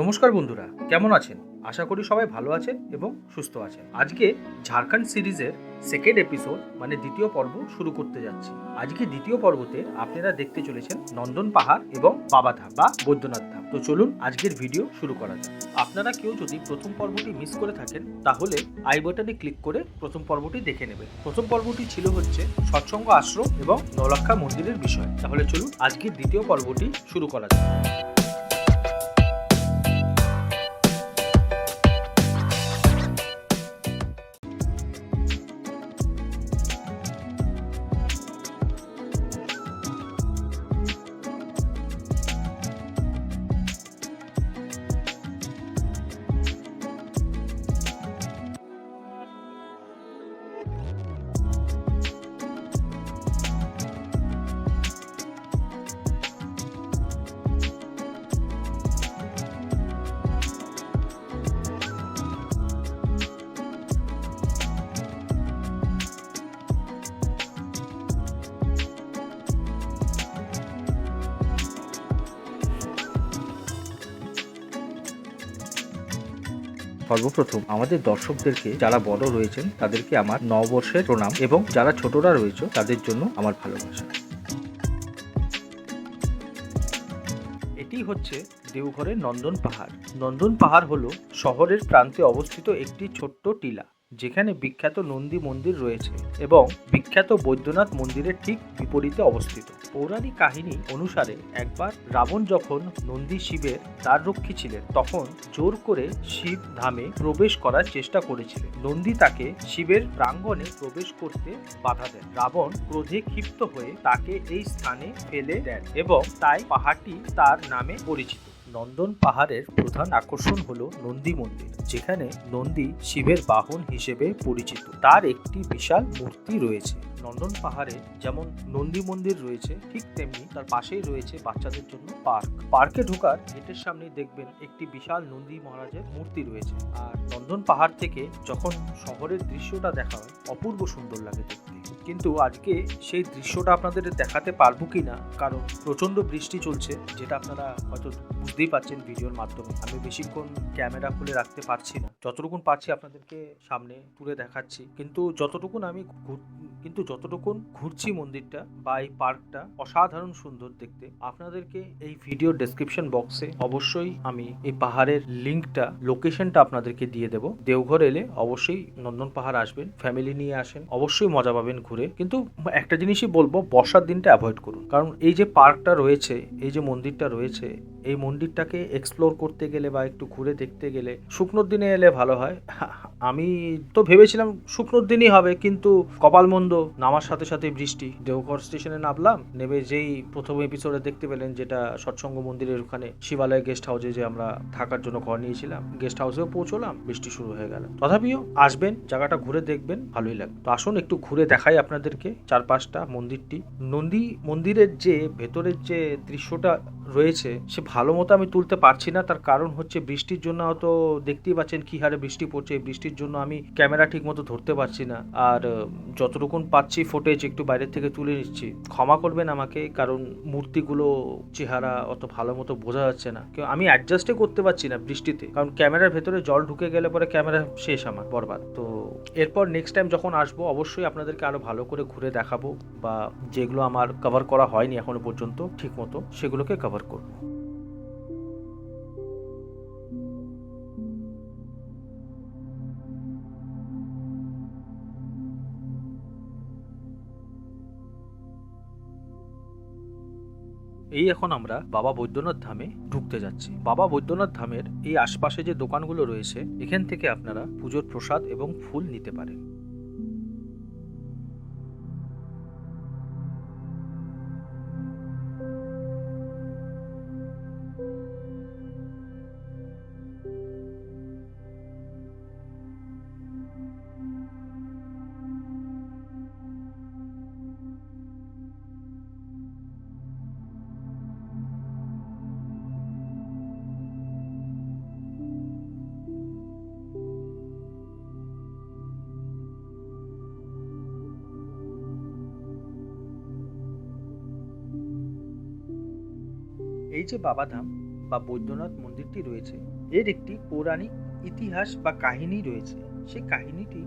নমস্কার বন্ধুরা, কেমন আছেন? আশা করি সবাই ভালো আছেন এবং সুস্থ আছেন। আজকে ঝাড়খণ্ড সিরিজের সেকেন্ড এপিসোড মানে দ্বিতীয় পর্ব শুরু করতে যাচ্ছি। আজকে দ্বিতীয় পর্বতে আপনারা দেখতে চলেছেন নন্দন পাহাড় এবং বাবাধাম বা বৈদ্যনাথ ধাম। তো চলুন আজকের ভিডিও শুরু করা যাক। আপনারা কেউ যদি প্রথম পর্বটি মিস করে থাকেন, তাহলে আই বাটনে ক্লিক করে প্রথম পর্বটি দেখে নেবেন। প্রথম পর্বটি ছিল হচ্ছে সৎসঙ্গ আশ্রম এবং নৌলক্ষা মন্দিরের বিষয়। তাহলে চলুন আজকের দ্বিতীয় পর্বটি শুরু করা যাক। সর্বপ্রথম আমাদের দর্শকদেরকে যারা বড় রয়েছেন, তাদেরকে আমার নববর্ষের প্রণাম এবং যারা ছোটরা রয়েছে, তাদের জন্য আমার ভালোবাসা। এটি হচ্ছে দেওঘরের নন্দন পাহাড়। নন্দন পাহাড় হলো শহরের প্রান্তে অবস্থিত একটি ছোট্ট টিলা। যেখানে বিখ্যাত নন্দী মন্দির রয়েছে এবং বিখ্যাত বৈদ্যনাথ মন্দিরের ঠিক বিপরীতে অবস্থিত। পৌরাণিক কাহিনী অনুসারে একবার রাবণ যখন নন্দী শিবের দ্বাররক্ষী ছিলেন, তখন জোর করে শিব ধামে প্রবেশ করার চেষ্টা করেছিলেন। নন্দী তাকে শিবের প্রাঙ্গণে প্রবেশ করতে বাধা দেন। রাবণ ক্রোধে ক্ষিপ্ত হয়ে তাকে এই স্থানে ফেলে দেন এবং তাই পাহাড়টি তার নামে পরিচিত। নন্দন পাহাড়ের প্রধান আকর্ষণ হল নন্দী মন্দির, যেখানে নন্দী শিবের বাহন হিসেবে পরিচিত। তার একটি বিশাল মূর্তি রয়েছে। নন্দন পাহাড়ে যেমন নন্দী মন্দির রয়েছে, ঠিক তেমনি তার পাশেই রয়েছে বাচ্চাদের জন্য পার্ক। পার্কে ঢোকার গেটের সামনে দেখবেন একটি বিশাল নন্দী মহারাজের মূর্তি রয়েছে। আর নন্দন পাহাড় থেকে যখন শহরের দৃশ্যটা দেখা হয়, অপূর্ব সুন্দর লাগে দেখতে। কিন্তু আজকে সেই দৃশ্যটা আপনাদের দেখাতে পারব কি না কারণ প্রচণ্ড বৃষ্টি চলছে, যেটা আপনারা হয়তো বুঝতেই পারছেন ভিডিওর মাধ্যমে। আমি বেশিক্ষণ ক্যামেরা খুলে রাখতে পারছি না। যতটুকুন পারছি আপনাদেরকে সামনে তুলে দেখাচ্ছি। কিন্তু যতটুকুন আমি কিন্তু যতটুকুন ঘুরছি মন্দিরটা বা এই পার্কটা, অসাধারণ সুন্দর দেখতে। আপনাদেরকে এই ভিডিও ডেসক্রিপশন বক্সে অবশ্যই আমি এই পাহাড়ের লিঙ্কটা লোকেশনটা আপনাদেরকে দিয়ে দেবো। দেওঘর এলে অবশ্যই নন্দন পাহাড় আসবেন ফ্যামিলি নিয়ে আসেন, অবশ্যই মজা পাবেন ঘুরে। কিন্তু একটা জিনিসই বলব, বর্ষার দিনটা অ্যাভয়েড করুন। কারণ এই যে পার্কটা রয়েছে, এই যে মন্দিরটা রয়েছে এই মন্দিরটাকে এক্সপ্লোর করতে গেলে বা একটু ঘুরে দেখতে গেলে শুকনোর দিনে এলে ভালো হয়। আমি তো ভেবেছিলাম শুকনোর দিনই হবে, কিন্তু কপাল মন্দ নামার সাথে সাথে বৃষ্টি। দেওঘর স্টেশনে নামলাম, নেমে যেই প্রথম এপিসোডে দেখতে পেলেন যেটা সৎসঙ্গ মন্দিরের ওখানে শিবালয় গেস্ট হাউসে যে আমরা থাকার জন্য ঘর নিয়েছিলাম গেস্ট হাউসেও পৌঁছলাম, বৃষ্টি শুরু হয়ে গেল। তথাপিও আসবেন, জায়গাটা ঘুরে দেখবেন, ভালোই লাগবে। তো আসুন, একটু ঘুরে দেখাই আপনাদেরকে চারপাশটা মন্দিরটি। নন্দী মন্দিরের যে ভেতরের যে দৃশ্যটা রয়েছে, সে ভালো মতো আমি তুলতে পারছি না, তার কারণ হচ্ছে বৃষ্টির জন্য হয়তো দেখতেই পাচ্ছেন কি হারে বৃষ্টি পড়ছে এই বৃষ্টির জন্য আমি ক্যামেরা ঠিক মতো ধরতে পারছি না। আর যতটুকুন পাচ্ছি ফুটেজ একটু বাইরের থেকে তুলে নিচ্ছি। ক্ষমা করবেন আমাকে, কারণ মূর্তিগুলো চেহারা অত ভালো মতো বোঝা যাচ্ছে না। কেউ, আমি অ্যাডজাস্টই করতে পারছি না বৃষ্টিতে। কারণ ক্যামেরার ভেতরে জল ঢুকে গেলে পরে ক্যামেরা শেষ আমার, বরবাদ। তো, এরপর নেক্সট টাইম যখন আসব, অবশ্যই আপনাদেরকে আরও ভালো করে ঘুরে দেখাবো, বা যেগুলো আমার কভার করা হয়নি এখনও পর্যন্ত, ঠিক মতো সেগুলোকে কভার করব। এই এখন আমরা বাবা বৈদ্যনাথ ধামে ঢুকতে যাচ্ছি। বাবা বৈদ্যনাথ ধামের এই আশপাশে যে দোকানগুলো রয়েছে, এখান থেকে আপনারা পুজোর প্রসাদ এবং ফুল নিতে পারেন। এই যে বাবাধাম বা বৈদ্যনাথ মন্দিরটি রয়েছে, এর একটি পৌরাণিক ইতিহাস বা কাহিনী রয়েছে। সেই কাহিনীটি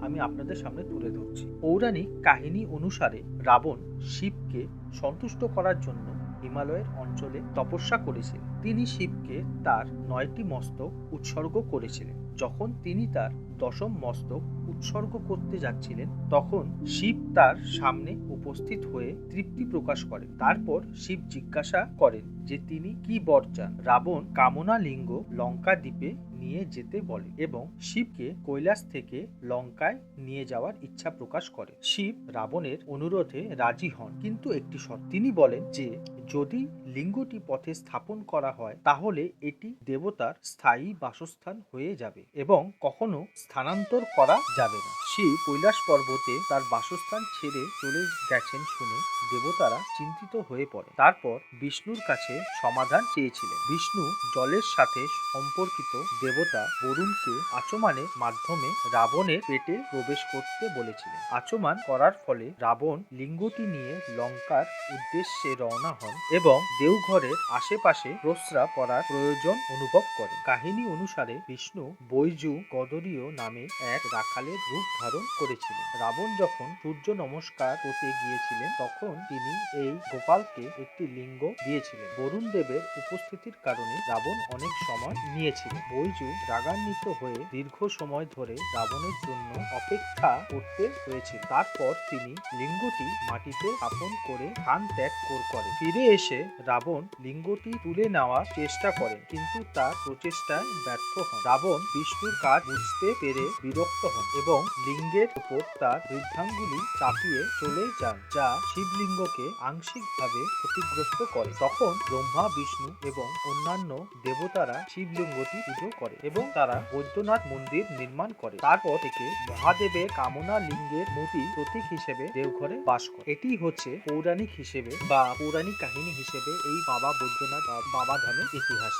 আমি আপনাদের সামনে তুলে ধরছি। পৌরাণিক কাহিনী অনুসারে রাবণ শিবকে সন্তুষ্ট করার জন্য হিমালয়ের অঞ্চলে তপস্যা করেছিলেন তিনি শিবকে তার নয়টি মস্তক উৎসর্গ করেছিলেন। যখন তিনি তার দশম মস্তক উৎসর্গ করতে যাচ্ছিলেন, তখন শিব তার সামনে উপস্থিত হয়ে তৃপ্তি প্রকাশ করেন। তারপর শিব জিজ্ঞাসা করেন যে তিনি কি বর চান? রাবণ কামনা লিঙ্গ লঙ্কা দ্বীপে নিয়ে যেতে বলে এবং শিবকে কৈলাস থেকে লঙ্কায় নিয়ে যাওয়ার ইচ্ছা প্রকাশ করে। শিব রাবণের অনুরোধে রাজি হন। কিন্তু একটি শর্ত, তিনি বলেন যে, যদি লিঙ্গটি পথে স্থাপন করা হয়, তাহলে এটি দেবতার স্থায়ী বাসস্থান হয়ে যাবে এবং কখনো স্থানান্তর করা যাবে না। শিব কৈলাস পর্বতে তার বাসস্থান ছেড়ে চলে গেছেন শুনে দেবতারা চিন্তিত হয়ে পড়ে। তারপর বিষ্ণুর কাছে সমাধান চেয়েছিলেন। বিষ্ণু জলের সাথে সম্পর্কিত দেবতা বরুণকে আচমানের মাধ্যমে রাবণের পেটে প্রবেশ করতে বলেছিলেন। আচমান করার ফলে রাবণ লিঙ্গটি নিয়ে লঙ্কার উদ্দেশ্যে রওনা হন এবং দেওঘরের আশেপাশে প্রস্রাব করার প্রয়োজন অনুভব করেন। কাহিনী অনুসারে বিষ্ণু বৈজু গদরীয় নামে এক রাখালের রূপ ধারণ করেছিলেন। রাবণ যখন সূর্য নমস্কার করতে গিয়েছিলেন, তখন তিনি এই গোপালকে একটি লিঙ্গ দিয়েছিলেন। বরুণ দেবের উপস্থিতির কারণে রাবণ অনেক সময় নিয়েছিলেন। বৈজু রাগান্বিত হয়ে দীর্ঘ সময় ধরে রাবণের জন্য অপেক্ষা করতে হয়েছিল। তারপর তিনি লিঙ্গটি মাটিতে স্থাপন করে স্থান ত্যাগ কর- ফিরে এসে রাবণ লিঙ্গটি তুলে নেওয়ার চেষ্টা করেন, কিন্তু তার প্রচেষ্টায় ব্যর্থ হন। রাবণ বিষ্ণুর কাজ বুঝতে পেরে বিরক্ত হন এবং লিঙ্গের উপর তার বৃদ্ধাঙ্গুলি চাপিয়ে চলে যান, যা শিবলিঙ্গকে আংশিকভাবে ক্ষতিগ্রস্ত করে। তখন ব্রহ্মা, বিষ্ণু এবং অন্যান্য দেবতারা শিবলিঙ্গটি পুজো করে এবং তারা বৈদ্যনাথ মন্দির নির্মাণ করে। তারপর থেকে মহাদেবের কামনা লিঙ্গের মূর্তি প্রতীক হিসেবে দেওঘরে বাস করে। এটি হচ্ছে পৌরাণিক হিসেবে বা পৌরাণিক কাহিনী হিসেবে এই বাবা বৈদ্যনাথ বা বাবা ধামের ইতিহাস।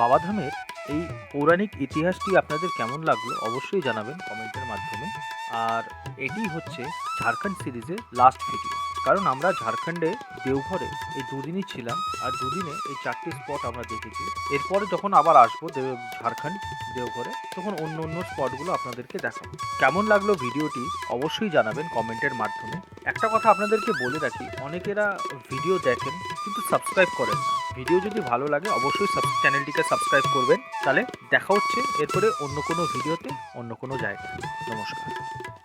বাবাধামের এই পৌরাণিক ইতিহাসটি আপনাদের কেমন লাগল অবশ্যই জানাবেন কমেন্টের মাধ্যমে। আর এটি হচ্ছে ঝাড়খণ্ড সিরিজের লাস্ট ভিডিও কারণ আমরা ঝাড়খণ্ডে দেওঘরে এই দুদিনই ছিলাম, আর দুদিনে এই চারটি স্পট আমরা দেখেছি। এরপরে যখন আবার আসব ঝাড়খণ্ড দেওঘরে, তখন অন্য অন্য স্পটগুলো আপনাদেরকে দেখাবো। কেমন লাগল ভিডিওটি অবশ্যই জানাবেন কমেন্টের মাধ্যমে। একটা কথা আপনাদেরকে বলে রাখি, অনেকেরা ভিডিও দেখেন কিন্তু সাবস্ক্রাইব করেন না। ভিডিও যদি ভালো লাগে, অবশ্যই সাব চ্যানেলটিকে সাবস্ক্রাইব করবেন। তাহলে দেখা হচ্ছে এরপরে অন্য কোনো ভিডিওতে, অন্য কোনো জায়গায়। নমস্কার।